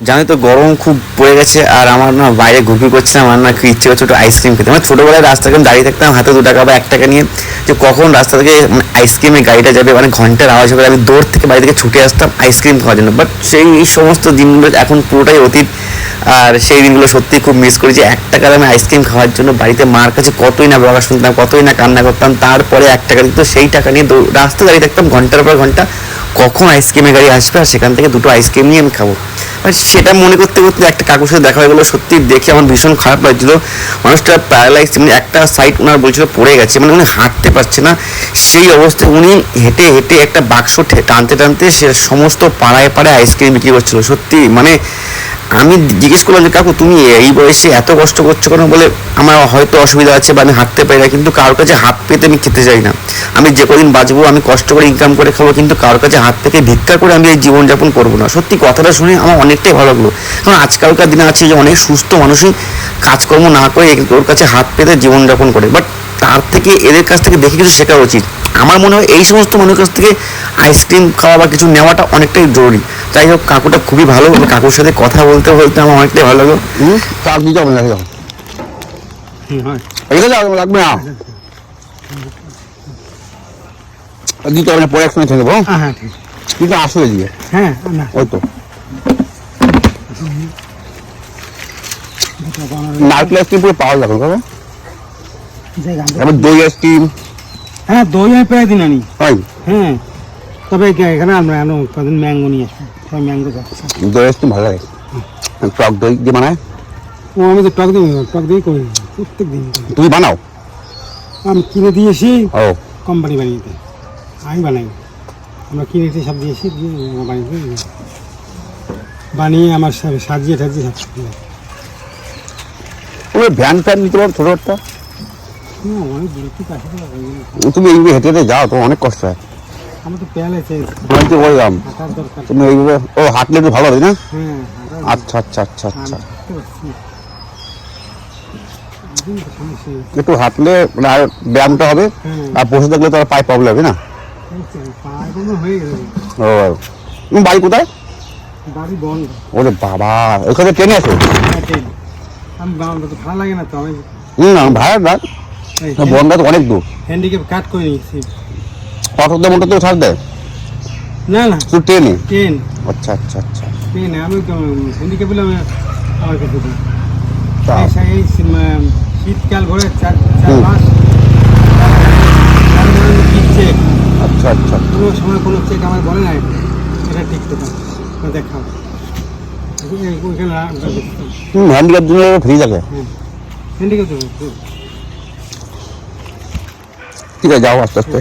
জানি তো গরম খুব পড়ে গেছে আর আমার না বাইরে ঘুরঘুর করছে, আমার না ইচ্ছে করছে একটু আইসক্রিম খেতে। মানে ছোটোবেলায় রাস্তা থেকে দাঁড়িয়ে থাকতাম, হাতে দু টাকা বা এক টাকা নিয়ে, যে কখন রাস্তা থেকে মানে আইসক্রিমের গাড়িটা যাবে মানে ঘণ্টার আওয়াজ হবে, আমি দৌড় থেকে বাড়ি থেকে ছুটে আসতাম আইসক্রিম খাওয়ার জন্য। বাট সেই এই সমস্ত দিনগুলো এখন পুরোটাই অতীত। আর সেই দিনগুলো সত্যি খুব মিস করি যে এক টাকার আমি আইসক্রিম খাওয়ার জন্য বাড়িতে মার কাছে কতই না বকা শুনতাম, কতই না কান্না করতাম, তারপরে এক টাকা দিত সেই টাকা নিয়ে রাস্তা দাঁড়িয়ে থাকতাম, ঘণ্টার পর ঘণ্টা কখন আইসক্রিমের গাড়ি আসবে আর সেখান থেকে দুটো আইসক্রিম নিয়ে আমি খাব। সেটা মনে করতে করতে একটা কাকুর সাথে দেখা হয়ে গেলো। সত্যি দেখে আমার ভীষণ খারাপ লাগছিল। মানুষটা প্যারালাইজ মানে একটা সাইড ওনার বলছিল পড়ে গেছে মানে উনি হাঁটতে পারছে না। সেই অবস্থায় উনি হেঁটে হেঁটে একটা বাক্স টানতে টানতে সে সমস্ত পাড়ায় পাড়ায় আইসক্রিম বিক্রি করছিল। সত্যি মানে আমি জিজ্ঞেস করলাম যে, কাকু, তুমি এই বয়সে এত কষ্ট করছ কেন? বলে, আমার হয়তো অসুবিধা আছে বা আমি হাঁটতে পারি না, কিন্তু কারোর কাছে হাত পেতে আমি খেতে চাই না। আমি যে কদিন বাঁচবো, আমি কষ্ট করে ইনকাম করে খাব, কিন্তু কারোর কাছে হাত থেকে ভিক্ষা করে আমি এই জীবনযাপন করব না। সত্যি কথাটা শুনে আমার অনেকটাই ভালো লাগল। কারণ আজকালকার দিনে আছে যে, অনেক সুস্থ মানুষই কাজকর্ম না করে ওর কাছে হাত পেতে জীবনযাপন করে। বাট তার থেকে এদের কাছ থেকে দেখে কিছু শেখা উচিত। আমার মনে হয় এই সমস্ত মানুষের কাছ থেকে আইসক্রিম খাওয়া বা কিছু নেওয়াটা অনেকটাই জরুরি। যাই হোক কাকুটা খুবই ভালো কাকুর সাথে কথা বলতে বলতে আমার অনেকটাই ভালো লাগল। হুম? চাপ না যাও। এখানে যাও লাগবে না। দিতে হবে না পরে একসঙ্গে থেকে হ্যাঁ? হ্যাঁ ঠিক। কিন্তু আসো এদিকে। হ্যাঁ ওই তো। নারকেল আইসক্রিম পুরো পাওয়া যাবে দই আইসক্রিম হ্যাঁ দই আমি প্রায় দিন আনি। হয় হ্যাঁ তবে এখানে আমরা আনো কদিন ম্যাঙ্গো নিয়ে আসব। সবাই ম্যাঙ্গো দই আইসক্রিম ভালো লাগে। টক দই দিয়ে বানায়? ও আমি তো টক দিই টক দিয়ে করি। প্রত্যেক দিন। তুমি বানাও? আমি কিনে দিয়েছি ও। কোম্পানি বানিয়ে দেয়। আমি বানাই। আমরা কিনেছি সব দিয়েছি দিয়ে বানিয়ে বানিয়ে আমার সাজিয়ে টাজিয়ে সব দিয়ে। দেয়। তুমি ভ্যান ফ্যান নিতে পারো ছোটো একটা? তুমি এইভাবে হেঁটে হেঁটে যাও তোমার অনেক কষ্ট হয়। তো তো বললাম তুমি এইভাবে ও হাঁটলে একটু ভালো হবে না? হ্যাঁ আচ্ছা আচ্ছা আচ্ছা আচ্ছা। তো। একটু হাঁটলে মানে আর ব্যায়ামটা হবে হ্যাঁ। আর বসে থাকলে তো আর পায়ে প্রবলেম হবে না? হয়ে ও তুমি বাড়ি কোথায়? ওরে বাবা ওখানে ট্রেনে আছে? হ্যাঁ, আমি তো ভালো লাগে না তো আমি হুম ভাড়া না। বনগা তো অনেক দূর। হ্যান্ডিক্যাপ কাট করে নিয়েছি। অটোতে মোটরতে ছাড় দেয় না না। শুধু ট্রেনে ট্রেন আচ্ছা আচ্ছা আচ্ছা। ট্রেন আমি তো হ্যান্ডিক্যাপ আমি আমার কাছে দিই। এই শীতকাল ভরে চার চার মাস। আচ্ছা আচ্ছা। কোনো সময় কোনো চেক আমার বলে নাই। এটা ঠিক তো দেখাও। ওইখানে। হ্যান্ডিক্যাপ জন্য ফ্রি থাকে। হ্যান্ডিক্যাপ তো ঠিক আছে যাও আস্তে আস্তে